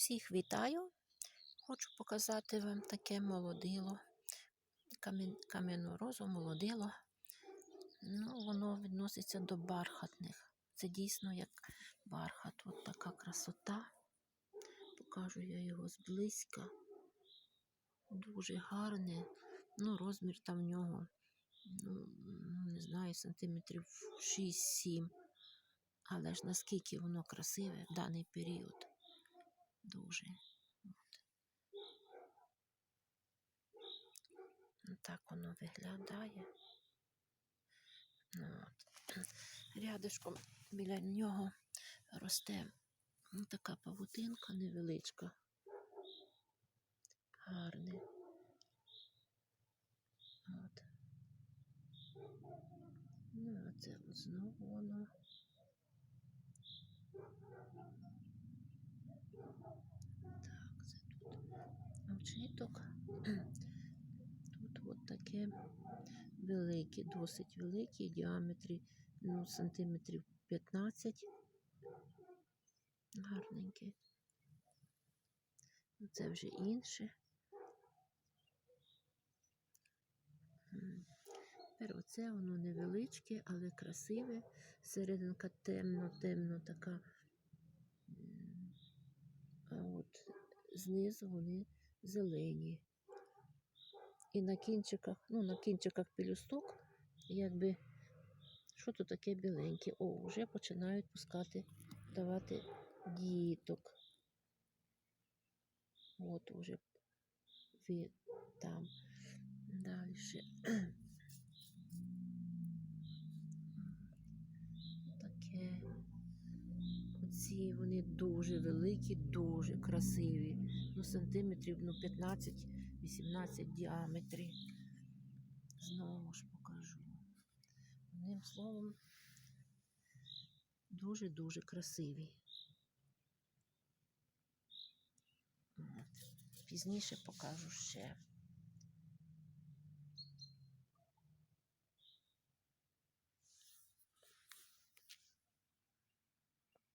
Всіх вітаю. Хочу показати вам таке молодило. Кам'ян- Кам'яну розу молодило. Ну, воно відноситься до бархатних. Це дійсно як бархат. От така красота. Покажу я його зблизька. Дуже гарне. Ну, розмір там в нього, ну, не знаю, сантиметрів 6-7. Але ж наскільки воно красиве в даний період. Дуже. От. Так воно виглядає. От. Рядишком біля нього росте ну, така павутинка невеличка. Гарне. От. Ну, а це знову воно. Тут очіток. Тут от таке велике, досить велике, в діаметрі ну, сантиметрів 15. Гарненьке. Ну, Це вже інше. Тепер оце воно невеличке, але красиве. Серединка темно-темно така. А от знизу вони зелені. І на кінчиках, ну, на кінчиках пелюсток, якби, що тут таке біленьке? О, вже починають пускати, давати діток. От уже ви там. Далі. Оці вони дуже великі, дуже красиві. Ну, сантиметрів ну, 15-18 в діаметрі. Знову ж покажу. Одним словом, дуже-дуже красиві. Пізніше покажу ще.